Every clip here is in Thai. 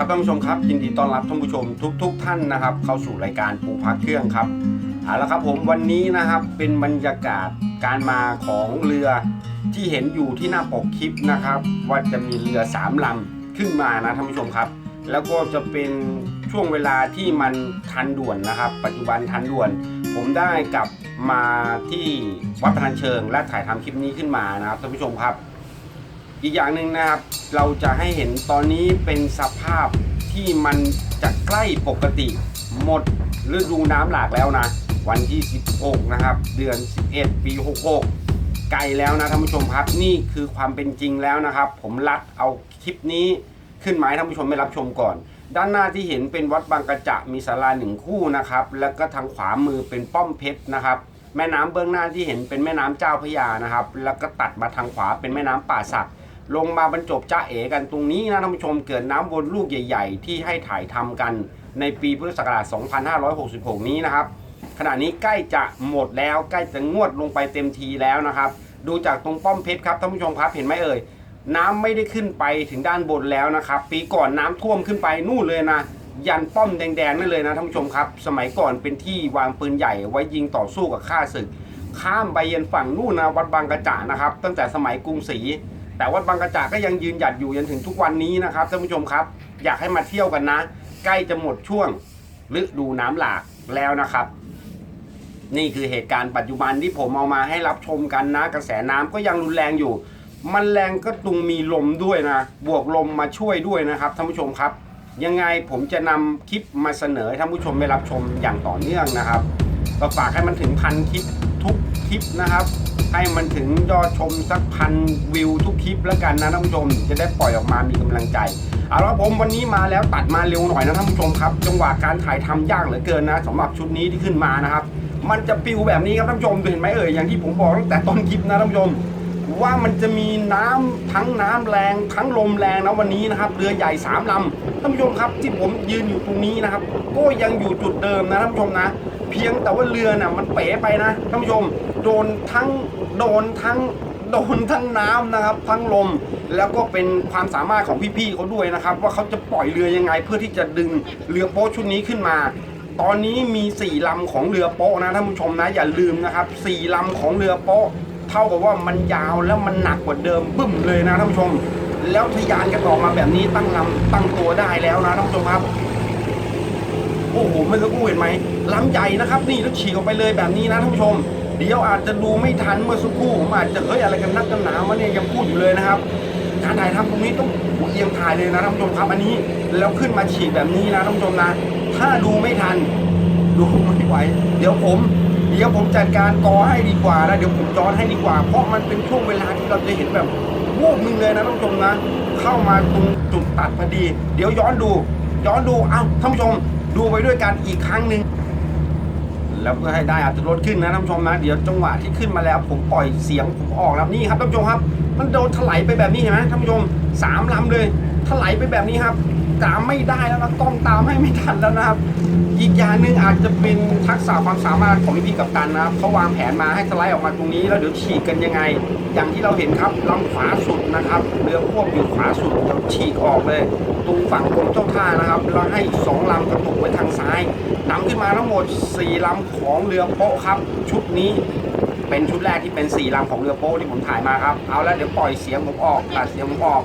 ครับท่านผู้ชมครับยินดีต้อนรับท่านผู้ชมทุกๆท่านนะครับ เข้าสู่รายการปูพักเครื่องครับเอาละครับผมวันนี้นะครับเป็นบรรยากาศการมาของเรือที่เห็นอยู่ที่หน้าปกคลิปนะครับ ว่าจะมีเรือสามลำขึ้นมานะท่านผู้ชมครับ แล้วก็จะเป็นช่วงเวลาที่มันทันด่วนนะครับ ปัจจุบันทันด่วน ผมได้กลับมาที่วัดพนัญเชิง และถ่ายทำคลิปนี้ขึ้นมานะครับท่านผู้ชมครับ อีกอย่างหนึ่งนะครับเราจะให้เห็นตอนนี้เป็นสภาพที่มันจะใกล้ปกติ หมดฤดูน้ำหลากแล้วนะ วันที่ 16 นะครับ เดือน 11 ปี 66 ไกลแล้วนะท่านผู้ชมครับ นี่คือความเป็นจริงแล้วนะครับ ผมรัดเอาคลิปนี้ขึ้นมาให้ท่านผู้ชมได้รับชมก่อน ด้านหน้าที่เห็นเป็นวัดบางกระจะมีศาลาหนึ่งคู่นะครับ แล้วก็ทางขวามือเป็นป้อมเพชรนะครับแม่น้ำเบื้องหน้าที่เห็นเป็นแม่น้ำเจ้าพระยานะครับ แล้วก็ตัดมาทางขวาเป็นแม่น้ำป่าสัก ลงมาบรรจบจ้าเอ๋กันตรงนี้นะท่านผู้ชมเกิดน้ำวนลูกใหญ่ ๆ ที่ให้ถ่ายทำกันในปีพุทธศักราช 2566 นี้นะครับ ขณะนี้ใกล้จะหมดแล้วใกล้จะงวดลงไปเต็มทีแล้วนะครับ ดูจากตรงป้อมเพชรครับท่านผู้ชมครับเห็นไหมเอ่ยน้ำไม่ได้ขึ้นไปถึงด้านบนแล้วนะครับ ปีก่อนน้ำท่วมขึ้นไปนู่นเลยนะ ยันป้อมแดงๆนั่นเลยนะท่านผู้ชมครับ สมัยก่อนเป็นที่วางปืนใหญ่ไว้ยิงต่อสู้กับข้าศึก ข้ามไปยันฝั่งนู่นนะวัดบางกระจานะครับ ตั้งแต่สมัยกรุงศรี แต่วัดบางกระจาก็ยังยืนหยัดอยู่จนถึงทุกวันนี้นะครับท่านผู้ชมครับ อยากให้มาเที่ยวกันนะ ใกล้จะหมดช่วงฤดูน้ำหลากแล้วนะครับ นี่คือเหตุการณ์ปัจจุบันที่ผมเอามาให้รับชมกันนะ กระแสน้ำก็ยังรุนแรงอยู่ มันแรงก็ตุงมีลมด้วยนะ บวกลมมาช่วยด้วยนะครับท่านผู้ชมครับ ยังไงผมจะนำคลิปมาเสนอให้ท่านผู้ชมได้รับชมอย่างต่อเนื่องนะครับก็ฝากให้มันถึงพันคลิปทุก ลิปนะครับ ให้มันถึงยอดชมสักพันวิวทุกคลิปแล้วกันนะท่านผู้ชม จะได้ปล่อยออกมามีกำลังใจเอาละผมวันนี้มาแล้วตัดมาเร็วหน่อยนะท่านผู้ชมครับ จังหวะการถ่ายทำยากเหลือเกินนะสำหรับชุดนี้ที่ขึ้นมานะครับ มันจะปิวแบบนี้ครับท่านผู้ชมเห็นไหมเอ่ยอย่างที่ผมบอกตั้งแต่ต้นคลิปนะท่านผู้ชมว่ามันจะมีน้ำทั้งน้ำแรงทั้งลมแรงนะวันนี้นะครับเรือใหญ่สามลำท่านผู้ชมครับที่ผมยืนอยู่ตรงนี้นะครับ ก็ยังอยู่จุดเดิมนะท่านผู้ชมนะ เพียงแต่ว่าเรือน่ะมันเป๋ไปนะท่านผู้ชมโดนทั้งโดนทั้งโดนทั้งน้ำนะครับ ทั้งลมแล้วก็เป็นความสามารถของพี่ๆเขาด้วยนะครับ ว่าเขาจะปล่อยเรือยังไงเพื่อที่จะดึงเรือโป๊ชุดนี้ขึ้นมา ตอนนี้มี4ลำของเรือโป๊นะท่านผู้ชมนะอย่าลืมนะครับ4ลำของเรือโป๊เท่ากับว่ามันยาวแล้วมันหนักกว่าเดิมบึ้มเลยนะท่านผู้ชม แล้วทะยานกันออกมาแบบนี้ตั้งลำตั้งตัวได้แล้วนะท่านผู้ชมครับ โอ้โหเมื่อสักครู่เห็นไหมล้ำใหญ่นะครับนี่แล้วฉีกออกไปเลยแบบนี้นะท่านผู้ชม เดี๋ยวอาจจะดูไม่ทันเมื่อสักครู่ผมอาจจะเฮ้ยอะไรกันนักกันหนาวะเนี่ยยังพูดอยู่เลยนะครับการถ่ายทำตรงนี้ต้องเอียงถ่ายเลยนะท่านผู้ชมครับอันนี้แล้วขึ้นมาฉีกแบบนี้นะท่านผู้ชมนะ ถ้าดูไม่ทัน ดูไม่ไหวเดี๋ยวผมเดี๋ยวผมจัดการกอให้ดีกว่านะเดี๋ยวผมย้อนให้ดีกว่า เพราะมันเป็นช่วงเวลาที่เราจะเห็นแบบวูบหนึงเลยนะท่านผู้ชมนะ เข้ามาตรงจุดตัดพอดี เดี๋ยวย้อนดู ย้อนดูเอ้าท่านผู้ชม ดูไปด้วยกันอีกครั้งหนึ่งแล้วเพื่อให้ได้อัตรถรสขึ้นนะท่านผู้ชมนะ เดี๋ยวจังหวะที่ขึ้นมาแล้ว ผมปล่อยเสียงผมออกแล้วนี่ครับท่านผู้ชมครับ มันโดนถลายไปแบบนี้เห็นไหมท่านผู้ชมสามลำเลยถลายไปแบบนี้ครับตามไม่ได้แล้วนะต้องตามให้ไม่ทันแล้วนะครับ อีกอย่างหนึ่งอาจจะเป็นทักษะความสามารถของพี่กับตันนะครับเขาวางแผนมาให้สไลด์ออกมาตรงนี้แล้วเดี๋ยวฉีกกันยังไง อย่างที่เราเห็นครับลำขวาสุดนะครับ เรือควบอยู่ขวาสุดเดี๋ยวฉีกออกเลยตรงฝั่งกรมเจ้าท่านะครับแล้วให้สองลำกระตุกไว้ทางซ้ายนำขึ้นมาทั้งหมด4ลำของเรือโป๊ะครับ ชุดนี้เป็นชุดแรกที่เป็น4ลำของเรือโป๊ะที่ผมถ่ายมาครับเอาแล้วเดี๋ยวปล่อยเสียงผมออกตัดเสียงผมออก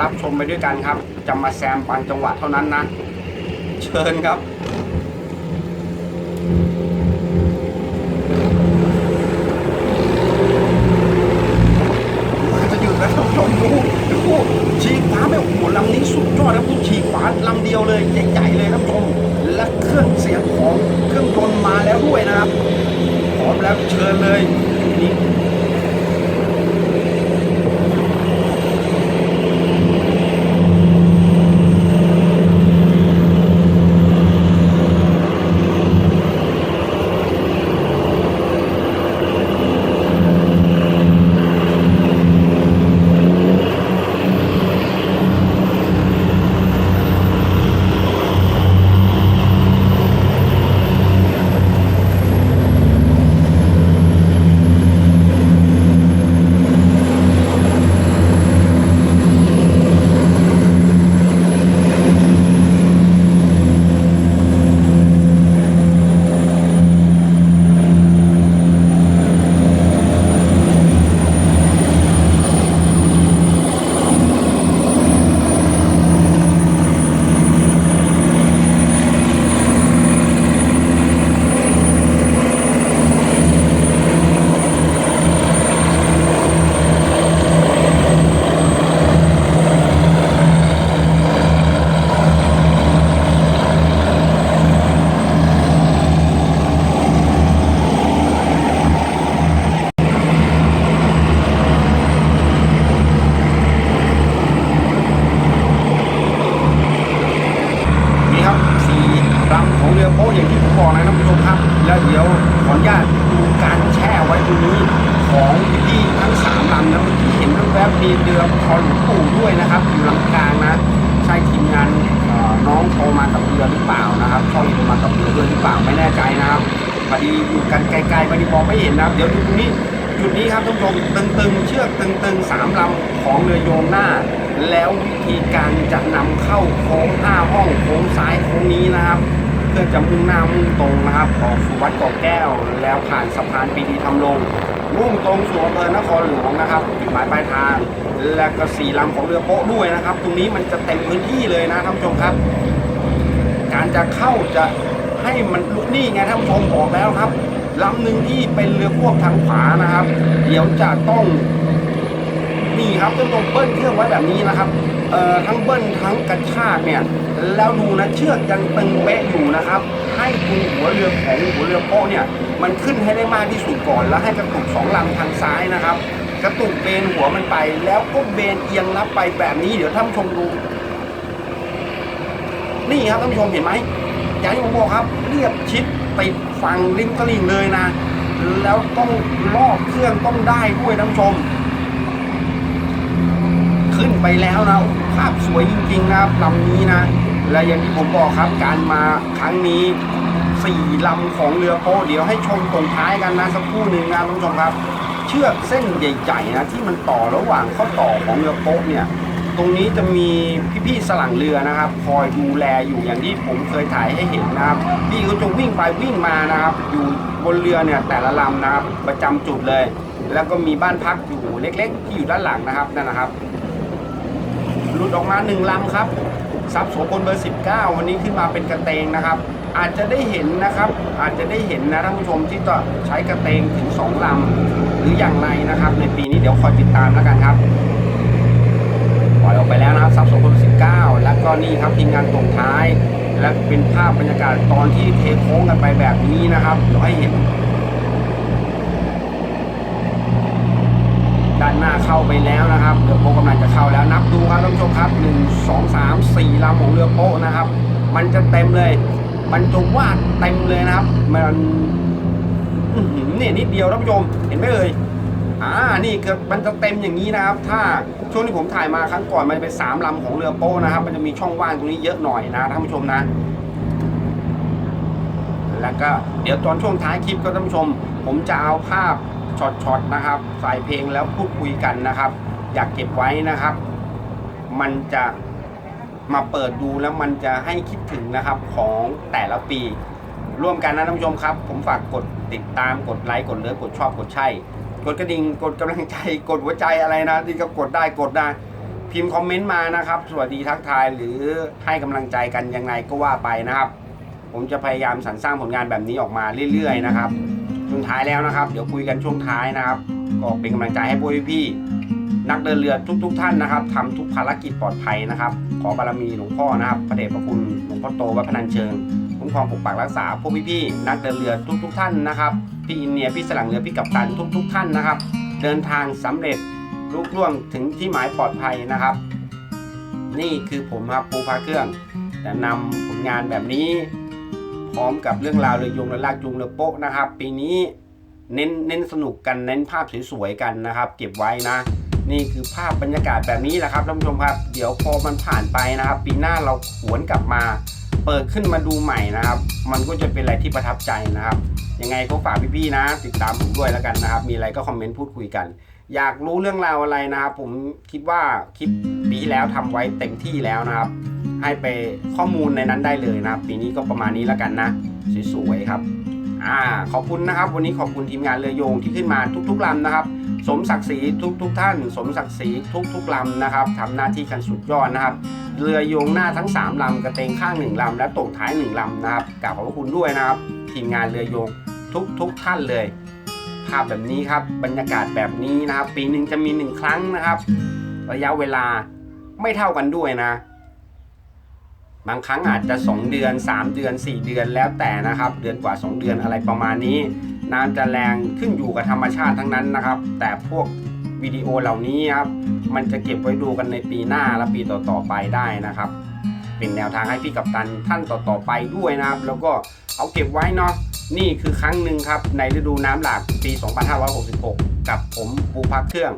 รับชมไปด้วยกันครับ จะมาแซมบางจังหวะเท่านั้นนะ เชิญครับ จะหยุดแล้วท่านผู้ชมดูดูฉีกขวาไม่โอ้โหลำนี้สุดยอด นะผู้ฉีกขวาลำเดียวเลยใหญ่ๆเลยท่านผู้ชมและเครื่องเสียงของเครื่องยนต์มาแล้วด้วยนะครับพร้อมแล้วเชิญเลยนี่ น้องโทรมากับเรือหรือเปล่านะครับช่องโทรมากับเรือด้วยหรือเปล่าไม่แน่ใจนะครับพอดีอยู่กันไกลๆพอดีมองไม่เห็นนะครับเดี๋ยวดูตรงนี้จุดนี้ครับท่านผู้ชมตึงๆ เชือกตึงๆสามลำของเรือโยงหน้า แล้ววิธีการจะนำเข้าโค้งห้าห้องโค้งซ้ายโค้งนี้นะครับเพื่อจะมุ่งหน้ามุ่งตรงนะครับออกสู่วัดเกาะแก้ว แล้วผ่านสะพานปีดีทำลง มุ่งตรงสู่อำเภอนครหลวงนะครับจุดหมายปลายทางและก็สี่ลำของเรือโป๊ะด้วยนะครับ ตรงนี้มันจะเต็มพื้นที่เลยนะท่านผู้ชมครับ การจะเข้าจะให้มันลุกนี่ไงท่านผู้ชมบอกแล้วครับลำหนึ่งที่เป็นเรือควบทางขวานะครับ เดี๋ยวจะต้องนี่ครับต้องตรงเบิ้ลเครื่องไว้แบบนี้นะครับเอ่อทั้งเบิ้ลทั้งกระชากเนี่ย แล้วดูนะเชือกยังตึงเป๊ะอยู่นะครับ ให้คุณหัวเรือของหัวเรือโป๊ะเนี่ย มันขึ้นให้ได้มากที่สุดก่อน แล้วให้กระตุกสองลำทางซ้ายนะครับ กระตุกเบนหัวมันไป แล้วก็เบนเอียงรับไปแบบนี้เดี๋ยวท่านชมดูนี่ครับท่านผู้ชมเห็นไหมอย่างที่ผมบอกครับ เรียบชิดติดฝั่งริมตลิ่งเลยนะ แล้วต้องลอกเครื่องต้องได้ด้วยท่านผู้ชม ขึ้นไปแล้วนะภาพสวยจริงๆนะครับลำนี้นะ และอย่างที่ผมบอกครับการมาครั้งนี้ สี่ลำของเรือโป๊เดี๋ยวให้ชมตรงท้ายกันนะสักครู่หนึ่งนะท่านผู้ชมครับ เชือกเส้นใหญ่ๆนะที่มันต่อระหว่างข้อต่อของเรือโป๊ะเนี่ยตรงนี้จะมีพี่ๆสลังเรือนะครับ คอยดูแลอยู่อย่างที่ผมเคยถ่ายให้เห็นนะครับพี่เขาจะวิ่งไปวิ่งมานะครับอยู่บนเรือเนี่ยแต่ละลำนะครับประจำจุดเลย แล้วก็มีบ้านพักอยู่เล็ก ๆ ที่อยู่ด้านหลังนะครับนั่นนะครับหลุดออกมาหนึ่งลำครับซับโสพลเบอร์ 19 วันนี้ขึ้นมาเป็นกระเตงนะครับ อาจจะได้เห็นนะครับ อาจจะได้เห็นนะท่านผู้ชมที่จะใช้กระเตงถึง2ลำหรืออย่างไรนะครับ ในปีนี้เดี๋ยวคอยติดตามแล้วกันครับปล่อยออกไปแล้วนะครับซับโซน19แล้วก็นี่ครับทีมงานตรงท้าย และเป็นภาพบรรยากาศตอนที่เทโค้งกันไปแบบนี้นะครับเดี๋ยวให้เห็นด้านหน้าเข้าไปแล้วนะครับเรือโป๊กำลังจะเข้าแล้วนับดูครับท่านผู้ชมครับ1 2 3 4ลำของเรือโป๊ะนะครับ มันจะเต็มเลย มันจะวาดเต็มเลยนะครับ มันเนี่ยนิดเดียวท่านผู้ชมเห็นไหมเอ่ยอ่านี่เกิดมันจะเต็มอย่างนี้นะครับ ถ้าช่วงที่ผมถ่ายมาครั้งก่อนมันจะเป็นสามลำของเรือโป้นะครับ มันจะมีช่องว่างตรงนี้เยอะหน่อยนะท่านผู้ชมนะ แล้วก็เดี๋ยวตอนช่วงท้ายคลิปก็ท่านผู้ชม ผมจะเอาภาพช็อตๆนะครับ ใส่เพลงแล้วพูดคุยกันนะครับ อยากเก็บไว้นะครับ มันจะ มาเปิดดูแล้วมันจะให้คิดถึงนะครับของแต่ละปี ร่วมกันนะท่านผู้ชมครับ ผมฝากกดติดตามกดไลค์กดเลิฟกดชอบกดใช่ กดกระดิ่งกดกำลังใจกดหัวใจอะไรนะที่ก็กดได้กดได้พิมพ์คอมเมนต์มานะครับ สวัสดีทักทายหรือให้กำลังใจกันยังไงก็ว่าไปนะครับ ผมจะพยายามสรรสร้างผลงานแบบนี้ออกมาเรื่อย ๆ นะครับช่วงท้ายแล้วนะครับ เดี๋ยวคุยกันช่วงท้ายนะครับ ก็เป็นกำลังใจให้พวกพี่ๆ นักเดินเรือทุกๆท่านนะครับทำทุกภารกิจปลอดภัยนะครับ ขอบารมีหลวงพ่อนะครับพระเดชพระคุณหลวงพ่อโตวัดพนัญเชิงคุ้มครองปกปักรักษาพวกพี่ๆนักเดินเรือทุกๆท่านนะครับพี่อินเนียพี่สลังเรือพี่กัปตันทุกๆท่านนะครับ เดินทางสำเร็จลุล่วงถึงที่หมายปลอดภัยนะครับ นี่คือผมครับปูพาเครื่องจะนำผลงานแบบนี้ พร้อมกับเรื่องราวเรือยงและลากจูงเรือโป๊ะนะครับ ปีนี้เน้นเน้นสนุกกันเน้นภาพสวยๆกันนะครับ เก็บไว้นะ นี่คือภาพบรรยากาศแบบนี้แหละครับท่านผู้ชมครับ เดี๋ยวพอมันผ่านไปนะครับ ปีหน้าเราหวนกลับมา เปิดขึ้นมาดูใหม่นะครับ มันก็จะเป็นอะไรที่ประทับใจนะครับ ยังไงก็ฝากพี่ๆนะ ติดตามผมด้วยแล้วกันนะครับ มีอะไรก็คอมเมนต์พูดคุยกัน อยากรู้เรื่องราวอะไรนะครับ ผมคิดว่าคลิปปีที่แล้วทำไว้เต็มที่แล้วนะครับ ให้ไปข้อมูลในนั้นได้เลยนะครับ ปีนี้ก็ประมาณนี้แล้วกันนะสวยๆครับอ่าขอบคุณนะครับ วันนี้ขอบคุณทีมงานเรือโยงที่ขึ้นมาทุกๆลำนะครับ สมศักดิ์ศรีทุกๆท่าน สมศักดิ์ศรีทุกๆลำนะครับทำหน้าที่กันสุดยอดนะครับ เรือโยงหน้าทั้ง 3ลำกระเตงข้าง 1ลำและตกท้าย 1ลำนะครับกราบขอบคุณด้วยนะครับ ทีมงานเรือโยงทุกๆท่านเลย ภาพแบบนี้ครับบรรยากาศแบบนี้นะครับ ปีหนึ่งจะมี1ครั้งนะครับ ระยะเวลาไม่เท่ากันด้วยนะ บางครั้งอาจจะ 2 เดือน 3 เดือน 4 เดือนแล้วแต่นะครับ เดือนกว่า 2 เดือนอะไรประมาณนี้ น้ำจะแรงขึ้นอยู่กับธรรมชาติทั้งนั้นนะครับ แต่พวกวิดีโอเหล่านี้ครับมันจะเก็บไว้ดูกันในปีหน้าและปีต่อๆไปได้นะครับ เป็นแนวทางให้พี่กับตันท่านต่อๆไปด้วยนะครับ แล้วก็เอาเก็บไว้เนาะนี่คือครั้งหนึ่งครับในฤดูน้ำหลากปี 2566 กับผมปูพักเครื่อง